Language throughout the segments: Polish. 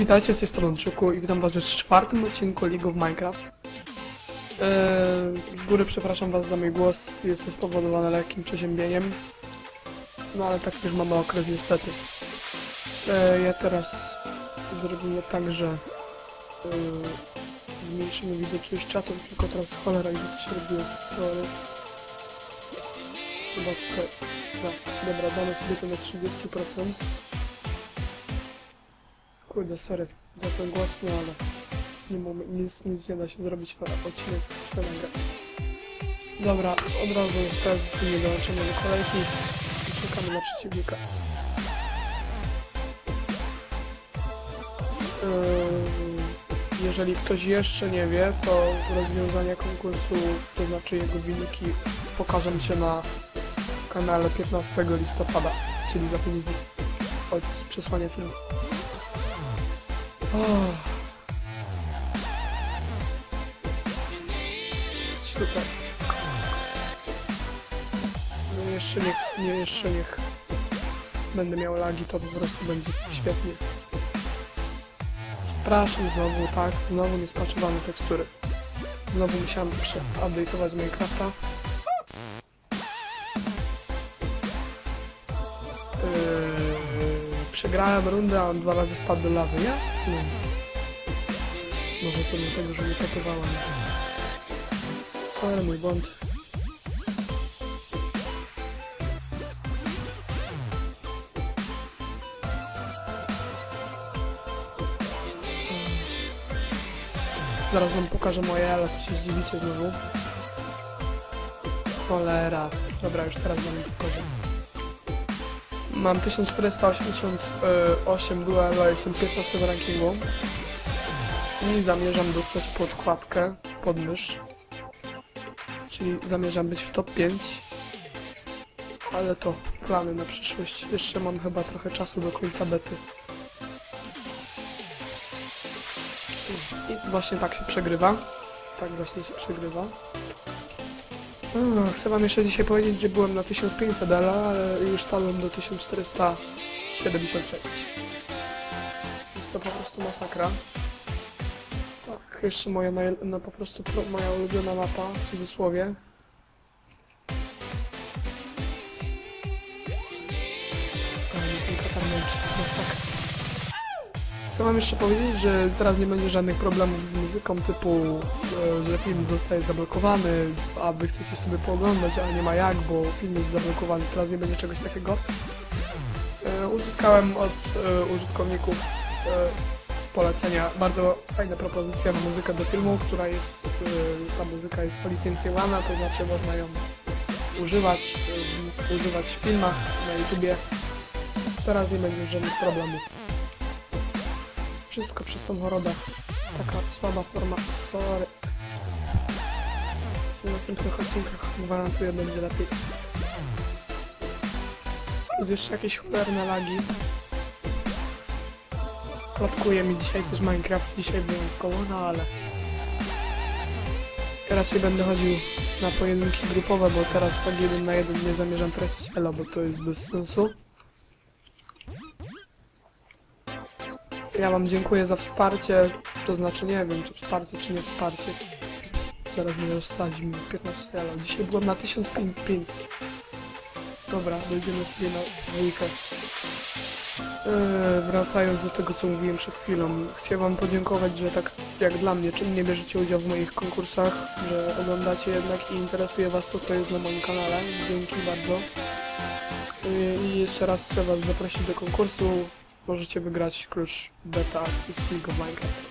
witajcie, z tej strony i witam was już w czwartym odcinku League of Minecraft. Eee, z góry przepraszam was za mój głos, jest to spowodowane lekkim przeziębieniem. No ale tak już mamy okres niestety. Eee, ja teraz zrobimy tak, że eee, zmniejszymy widoczność czatu, tylko teraz cholera gdzie to się robiło, sorry. Chyba tutaj, za, dobra, damy sobie to na 30%. Kurde, sorry za ten głos, no ale nie mogę, nic, nic nie da się zrobić, ale odcinek chcę nagrać. Dobra, od razu tradycyjnie dołączymy do kolejki i czekamy na przeciwnika. Yy, Jeżeli ktoś jeszcze nie wie, to rozwiązania konkursu, to znaczy jego wyniki pokażą się na kanale 15 listopada, czyli za 5 dni od przesłania filmu. Tutaj. No jeszcze niech, nie, jeszcze niech będę miał lagi, to po prostu będzie świetnie. Przepraszam znowu, tak, znowu niespaczowane tekstury. Znowu musiałem przeupdate'ować Minecrafta. Przegrałem rundę, a on dwa razy wpadł do lawy. Jasne. Może to dlatego, że mnie katowała. Sorry, mój błąd. Zaraz wam pokażę moje, ale to się zdziwicie znowu. Cholera. Dobra, już teraz wam pokażę. Mam 1488 duelo, jestem 15 w rankingu. I zamierzam dostać podkładkę pod mysz. Czyli zamierzam być w top 5. Ale to plany na przyszłość. Jeszcze mam chyba trochę czasu do końca bety. I właśnie tak się przegrywa. Tak właśnie się przegrywa. O, chcę wam jeszcze dzisiaj powiedzieć, że byłem na 1500 dala, ale już spadłem do 1476. Jest to po prostu masakra. Tak, jeszcze moja no, po prostu pro, moja ulubiona mapa w cudzysłowie. Ale ten katar masakra. Chcę wam jeszcze powiedzieć, że teraz nie będzie żadnych problemów z muzyką typu, e, że film zostaje zablokowany, a wy chcecie sobie pooglądać, ale nie ma jak, bo film jest zablokowany. Teraz nie będzie czegoś takiego. E, Uzyskałem od e, użytkowników z polecenia bardzo fajne propozycje na muzykę do filmu, która jest, ta muzyka jest licencjonowana, to znaczy można ją używać, używać w filmach na YouTubie. Teraz nie będzie żadnych problemów. Wszystko przez tą chorobę. Taka słaba forma. Sorry. W następnych odcinkach gwarantuję będzie lepiej. Jest jeszcze jakieś cholerne lagi. Plotkuje mi dzisiaj coś Minecraft. Dzisiaj wyjątkowo, no ale... Raczej będę chodził na pojedynki grupowe, bo teraz tak jeden na jeden nie zamierzam tracić elo, bo to jest bez sensu. Ja wam dziękuję za wsparcie, to znaczy nie wiem, czy wsparcie, czy nie wsparcie. Zaraz mnie rozsadzi minus 15 ale Dzisiaj byłem na 1500. Dobra, dojdziemy sobie na dwójkę. Eee, wracając do tego, co mówiłem przed chwilą, chciałem wam podziękować, że tak jak dla mnie, czym nie bierzecie udziału w moich konkursach, że oglądacie jednak i interesuje was to, co jest na moim kanale. Dzięki bardzo. Eee, I jeszcze raz chcę was zaprosić do konkursu możecie wygrać klucz beta akcji z League of Minecraft.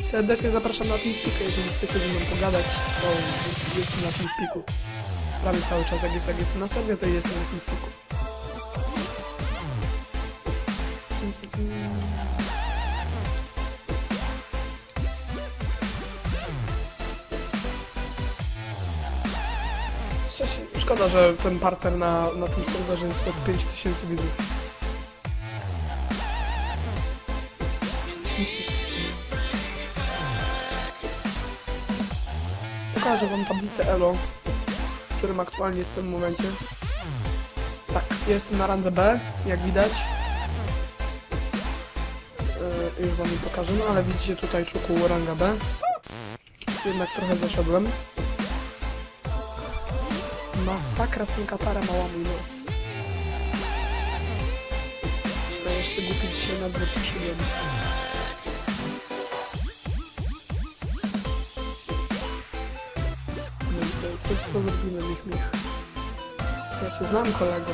Serdecznie zapraszam na TeamSpeak, jeżeli chcecie ze mną pogadać, to jestem na TeamSpeaku. Prawie cały czas, jak, jak jestem na serwie, to jestem na TeamSpeaku. Szkoda, że ten partner na, na tym serwerze jest od 5000 widzów. Pokażę wam tablicę ELO, w którym aktualnie jestem w momencie. Tak, jestem na randze B, jak widać. Yy, już wam nie pokażę, no ale widzicie tutaj czuku ranga B. Jednak trochę zaszedłem. Masakra z tym katarem, mała mój nos. No jeszcze głupi dzisiaj na dwóch przybiegł. No i to coś co zrobimy, mich, mich. Ja cię znam, kolego.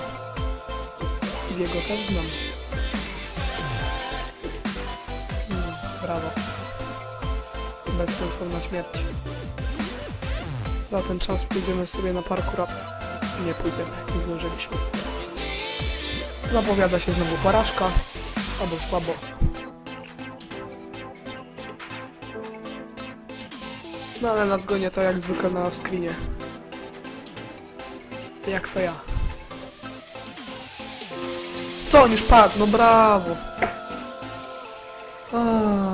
I jego też znam. Mm, brawo. Bezsensowna śmierć. Za ten czas pójdziemy sobie na parku rap. Nie pójdziemy, nie zdążyliśmy. Zapowiada się znowu porażka. Albo słabo. No ale nadgonię to jak zwykle na screenie. Jak to ja. Co on już padł? No brawo. Aaaa.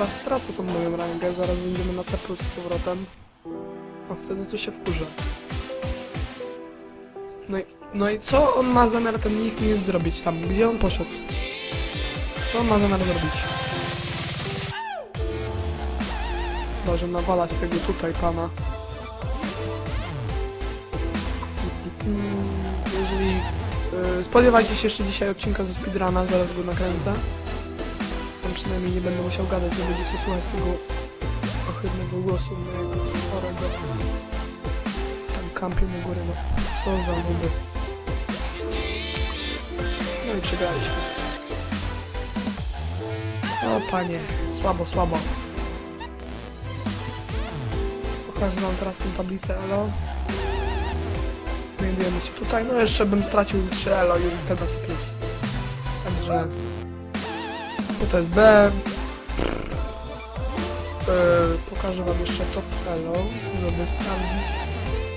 Zaraz stracę tą moją rangę, zaraz będziemy na C z powrotem. A wtedy to się wkurzę. No i, no i co on ma zamiar ten nikt mi zrobić tam? Gdzie on poszedł? Co on ma zamiar zrobić? Może nawalać tego tutaj pana. Mm, Jeżeli yy, spodziewajcie się jeszcze dzisiaj odcinka ze speedruna, zaraz go nakręcę. Tam przynajmniej nie będę musiał gadać, nie będziecie słuchać tego ohydnego głosu mojego chorego. Tam kampią u góry, no co za nuby. No i przegraliśmy. O panie, słabo, słabo. Pokażę wam teraz tę tablicę ELO. Znajdujemy się tutaj. No jeszcze bym stracił 3 ELO i już na C+. Także... No to jest B. Yy, pokażę wam jeszcze top ELO, żeby sprawdzić.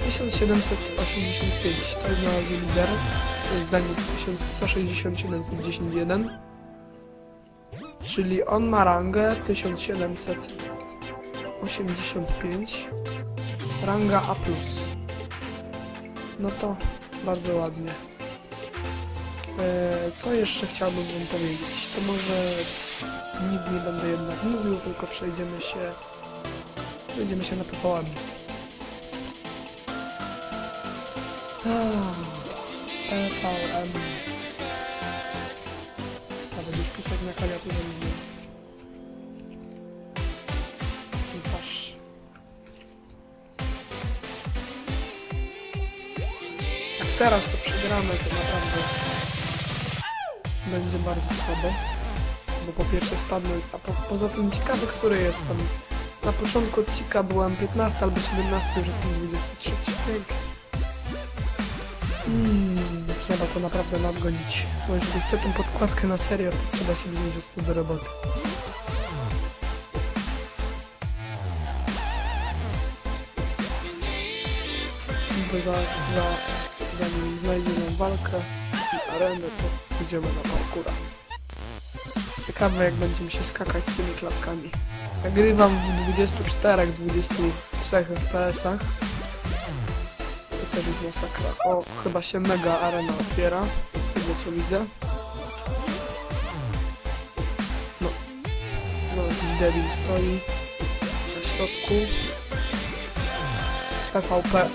1785 to jest na razie lider. To jest Denis 1167 10 1 Czyli on ma rangę 1785. Ranga A+. No to bardzo ładnie. E, co jeszcze chciałbym wam powiedzieć? To może nic nie będę jednak mówił, tylko przejdziemy się przejdziemy się na PVM. PVM. Nawet już pisać na klawiaturze nie wiem. Jak teraz to przegramy, to naprawdę będzie bardzo słabo. Bo po pierwsze spadnę, a po, poza tym ciekawy, który jestem. Na początku odcinka byłem 15 albo 17, już jestem 23. Pięknie. Mm, trzeba to naprawdę nadgonić. Bo jeżeli chcę tą podkładkę na serio, to trzeba się wziąć tym do roboty. Bo za, za, zanim znajdziemy walkę i arenę, to pójdziemy na parkura. Ciekawe jak będziemy się skakać z tymi klatkami. Nagrywam w 24-23 FPS-ach. To też jest masakra. O, chyba się mega arena otwiera, z tego co widzę. No, no jakiś debil stoi na środku. PvP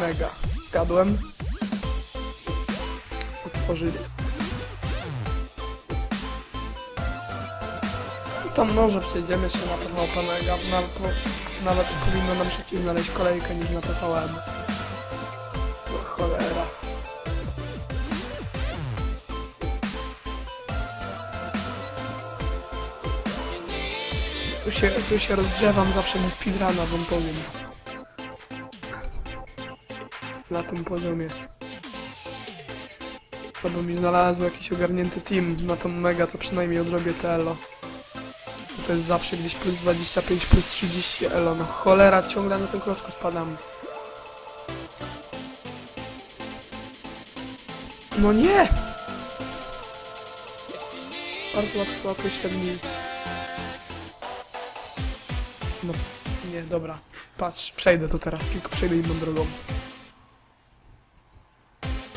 mega. Zgadłem. Otworzyli. Tam może przejdziemy się na PvP mega. Nawet, nawet powinno nam szybciej znaleźć kolejkę niż na PVM. O cholera. Tu się, tu się rozgrzewam zawsze na speedruna, wam powiem. Na tym poziomie. By mi znalazł jakiś ogarnięty team na tą mega, to przynajmniej odrobię te elo. Bo To jest zawsze gdzieś plus 25, plus 30 elo. No cholera, ciągle na tym klocku spadam. No nie! Bardzo łatwo, łatwo średni. No, nie, dobra. Patrz, przejdę to teraz, tylko przejdę inną drogą.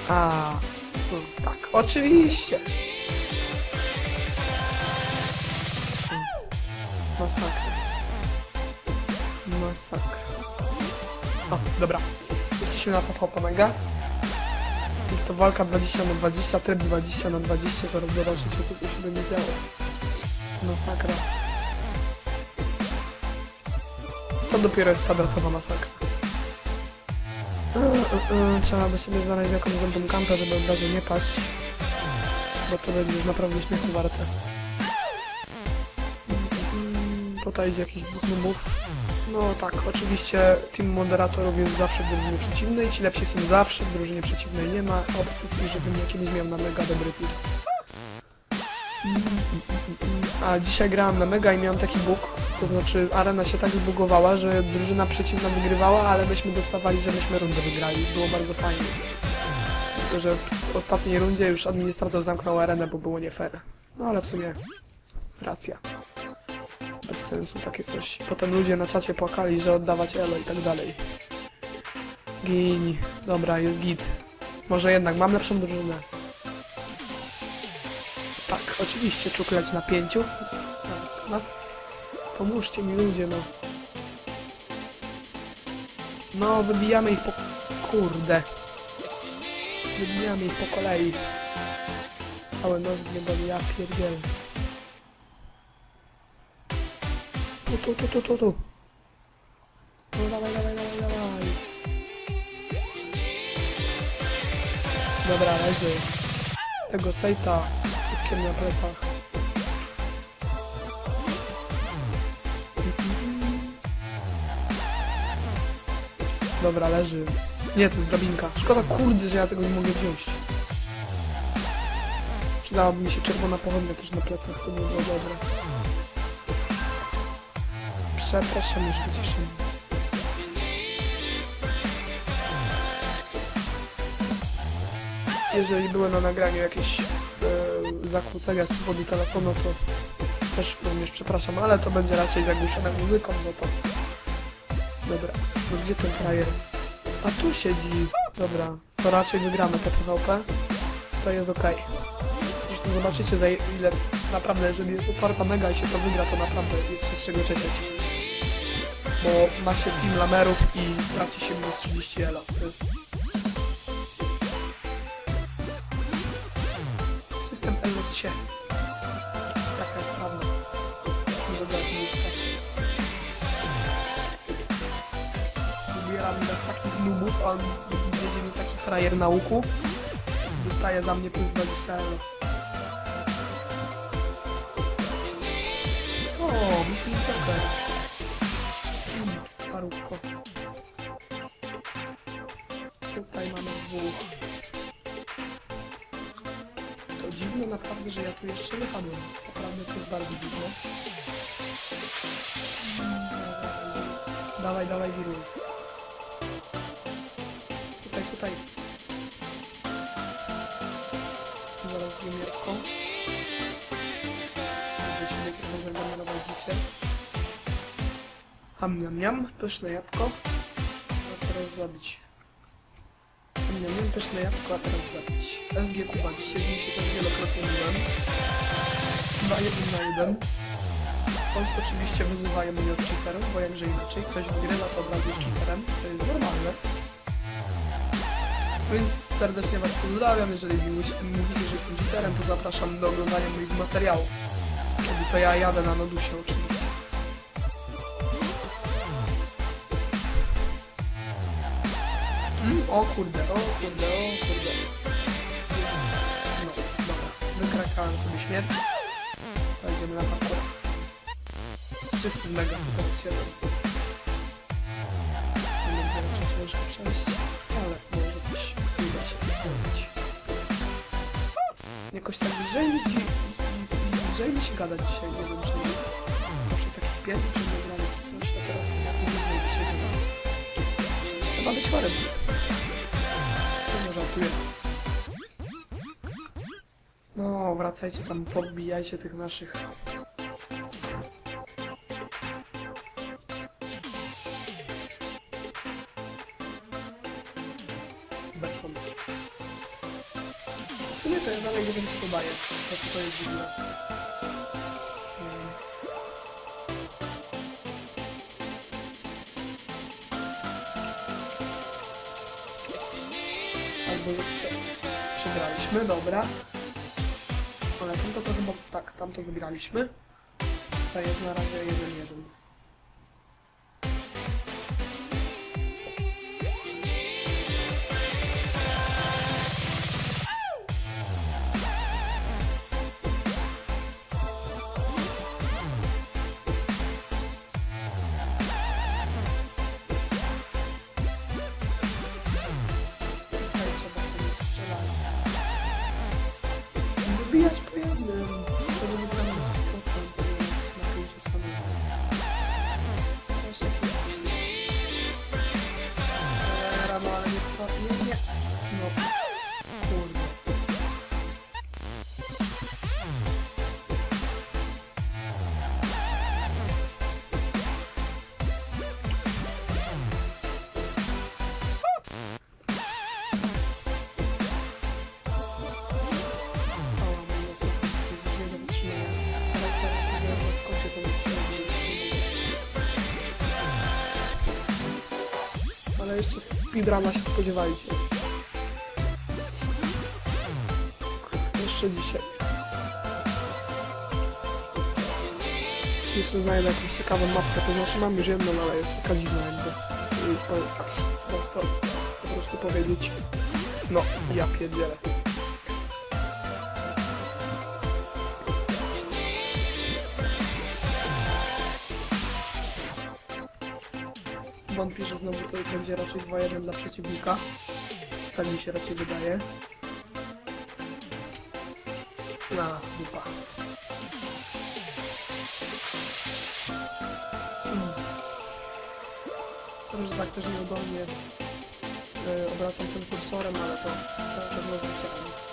A, no, tak, oczywiście. Masakra. Masakra. O, dobra. Jesteśmy na PvP Mega. Jest to walka 20 na 20, tryb 20 na 20, zaraz zobaczycie co tu się będzie działo. Masakra. To dopiero jest kwadratowa masakra. Trzeba by sobie znaleźć jakąś będą kampę, żeby od razu nie paść. Bo to będzie już naprawdę śmiechu warte. Tutaj idzie jakiś dwóch nubów. No tak, oczywiście team moderatorów jest zawsze w drużynie przeciwnej. Ci lepsi są zawsze w drużynie przeciwnej. Nie ma opcji, żebym ja kiedyś miał na mega dobry team. A dzisiaj grałem na mega i miałem taki bug, to znaczy arena się tak zbugowała, że drużyna przeciwna wygrywała, ale myśmy dostawali, że myśmy rundę wygrali. Było bardzo fajnie. Tylko, że w ostatniej rundzie już administrator zamknął arenę, bo było nie fair. No ale w sumie racja. Bez sensu takie coś. Potem ludzie na czacie płakali, że oddawać elo i tak dalej. Gini. Dobra, jest git. Może jednak mam lepszą drużynę. Tak, oczywiście, czukleć na pięciu. Tak. Pomóżcie mi ludzie, no. No, wybijamy ich po... Kurde. Wybijamy ich po kolei. Cały nos mnie boli, ja pierdzielę. Tu, tu, tu, tu, tu, tu. No dawaj, dawaj, dawaj, dawaj. Dobra, leży. Tego sejta kubkiem na plecach. Dobra, leży. Nie, to jest drabinka. Szkoda kurde, że ja tego nie mogę wziąć. Przydałaby mi się czerwona pochodnia też na plecach, to by było dobre. Przepraszam, już wyciszam. Jeżeli były na nagraniu jakieś e, zakłócenia z powodu telefonu, to też również przepraszam, ale to będzie raczej zagłuszone muzyką, no to... Dobra, no gdzie ten frajer? A tu siedzi. Dobra, to raczej wygramy te PvP. To jest okej. Zresztą zobaczycie za ile naprawdę, jeżeli jest otwarta mega i się to wygra, to naprawdę jest z czego cieszyć. Bo ma się team lamerów i traci się minus 30 elo. To jest... System elo się. Taka jest prawda. Nie dobra administracja. Zbieram bez takich nubów, a on jedzie mi taki frajer na łuku. Dostaje za mnie plus 20 euro. O, Mickey Joker. Mm, naprawdę, że ja tu jeszcze nie padłem. Naprawdę to jest bardzo dziwne. Dawaj, dawaj wirus. Tutaj, tutaj. Zaraz zjem jabłko. Żebyśmy trochę zagenerował życie. Ham, niam, niam. Pyszne jabłko. A teraz zabić. Niam. Pyszne jabłko, a teraz zabić. SG Kuba. Dzisiaj z nim się też wielokrotnie mówiłem. Chyba jeden na jeden. Bądź oczywiście wyzywają mnie od cheaterów, bo jakże inaczej. Ktoś wygrywa, to od razu jest cheaterem. To jest normalne. Więc serdecznie Was pozdrawiam. Jeżeli mówicie, że jestem cheaterem, to zapraszam do oglądania moich materiałów. Kiedy to ja jadę na Nodusie oczywiście. O kurde, o kurde, o kurde. No, dobra. Wykrakałem sobie śmierć. Wejdziemy na parkour. Czysty z mega, teraz 7. Nie będzie raczej ciężko przejść, ale może coś uda się wykonać. Jakoś tak lżej, lżej mi się gadać dzisiaj, nie wiem czemu. Zawsze taki spięty przed nagraniem czy coś, a teraz tak lżej mi się gada. Trzeba być chorym brakuje. No, wracajcie tam, podbijajcie tych naszych. Beton. W sumie to jest dalej jeden co to daje. To co to jest dziwne. Albo już przegraliśmy, dobra. Ale tamto to chyba, tak, tamto wygraliśmy. To jest na razie 1-1. Yes. Jeszcze speedruna się spodziewajcie. Jeszcze dzisiaj. Jeszcze znajdę jakąś ciekawą mapkę, to znaczy mam już jedną, ale jest taka dziwna jakby. I prosto, po prostu powiedzieć. No, ja pierdzielę. Wątpię, że znowu to będzie raczej 2-1 dla przeciwnika. Tak mi się raczej wydaje. Na, dupa. Mm. Sorry, że tak też nieudolnie y, obracam tym kursorem, ale to cały czas rozleciałem.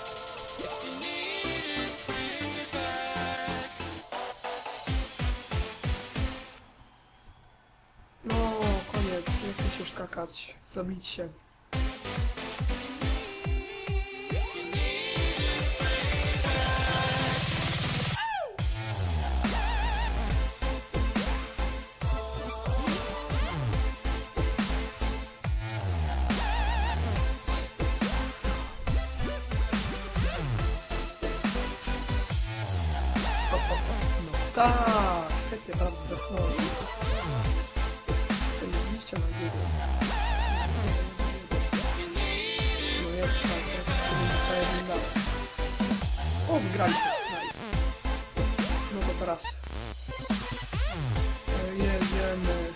Skakać, zabić się. No tak, świetnie, bardzo zepchnąłem. O, wygraliśmy, nice. No to teraz e, jedziemy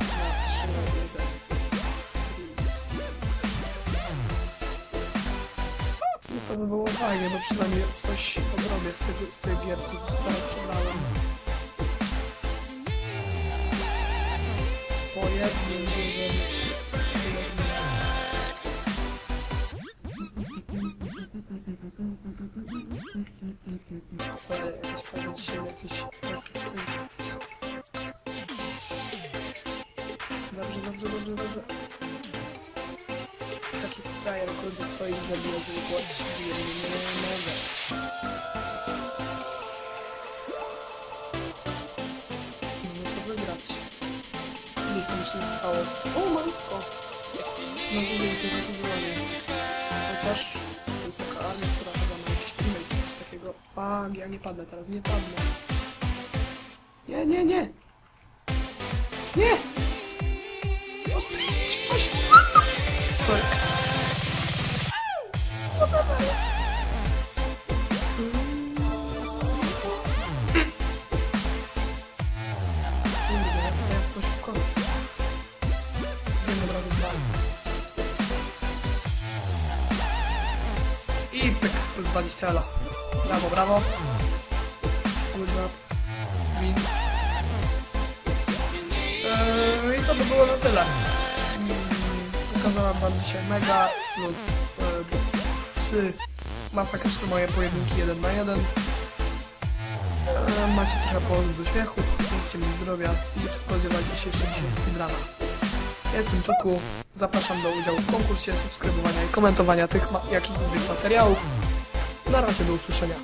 na 3 na 1. No to by było fajnie, bo przynajmniej coś odrobię z, tego, z tej gier, co teraz przegrałem. Po jednym Co, jakieś fazy dzisiaj, jakieś polskie piosenki. Dobrze, dobrze, dobrze, dobrze. Taki frajer, kurde, stoi i zabija, żeby płacić. Nie, mogę. No to wygrać. Nic mi się nie stało. O, matko! To więcej zdecydowanie. Chociaż Fuck, ja nie padnę teraz, nie padnę. Nie, nie, nie! Nie! Rozpędź coś! Sorry. Razu dwa. I pyk, plus 20 elo. Brawo, brawo. Kurwa. Win. Eee, I to by było na tyle. Mm, Pokazałam wam dzisiaj mega plus e, 3 masakryczne moje pojedynki 1 na 1. E, macie trochę powodów do śmiechu, życzcie mi zdrowia i spodziewajcie się jeszcze dzisiaj speedruna. Ja jestem Czuku, zapraszam do udziału w konkursie, subskrybowania i komentowania tych, ma- jak i innych materiałów. Na razie, do usłyszenia.